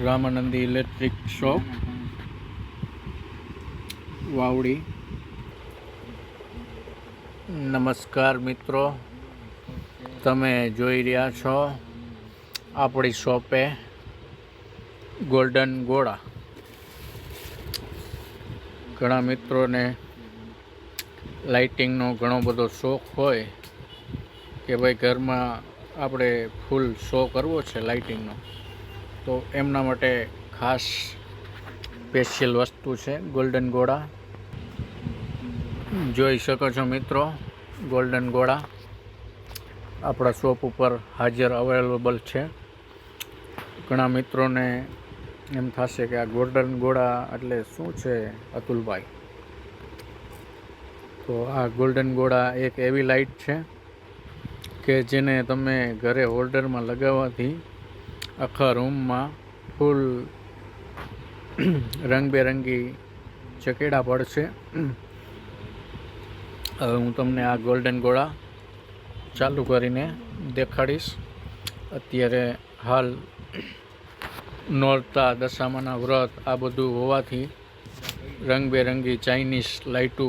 Ramanandi electric shop. Vavdi. નમસ્કાર મિત્રો. તમે જોઈ રહ્યા છો આપણી શોપે ગોલ્ડન ગોળા. ઘણા મિત્રોને લાઇટિંગનો ઘણો બધો શોખ હોય કે ભાઈ ઘરમાં આપણે ફૂલ શો કરવો છે લાઇટિંગનો. તો એમના માટે ખાસ સ્પેશિયલ વસ્તુ છે ગોલ્ડન ગોળા. જોઈ શકો છો મિત્રો, ગોલ્ડન ગોળા. આપણા શોપ ઉપર હાજર અવેલેબલ છે. ઘણા મિત્રોને એમ થશે કે આ ગોલ્ડન ગોળા એટલે શું છે અતુલભાઈ? તો આ ગોલ્ડન ગોળા એક એવી લાઇટ છે કે જેને તમે ઘરે હોલ્ડરમાં લગાવવાથી આખા રૂમમાં ફૂલ રંગબેરંગી ચકેડા પડશે. હવે હું તમને આ ગોલ્ડન ગોળા ચાલુ કરીને દેખાડીશ. અત્યારે હાલ નોરતા દશામાના વ્રત આ બધું હોવાથી રંગબેરંગી ચાઇનીઝ લાઇટો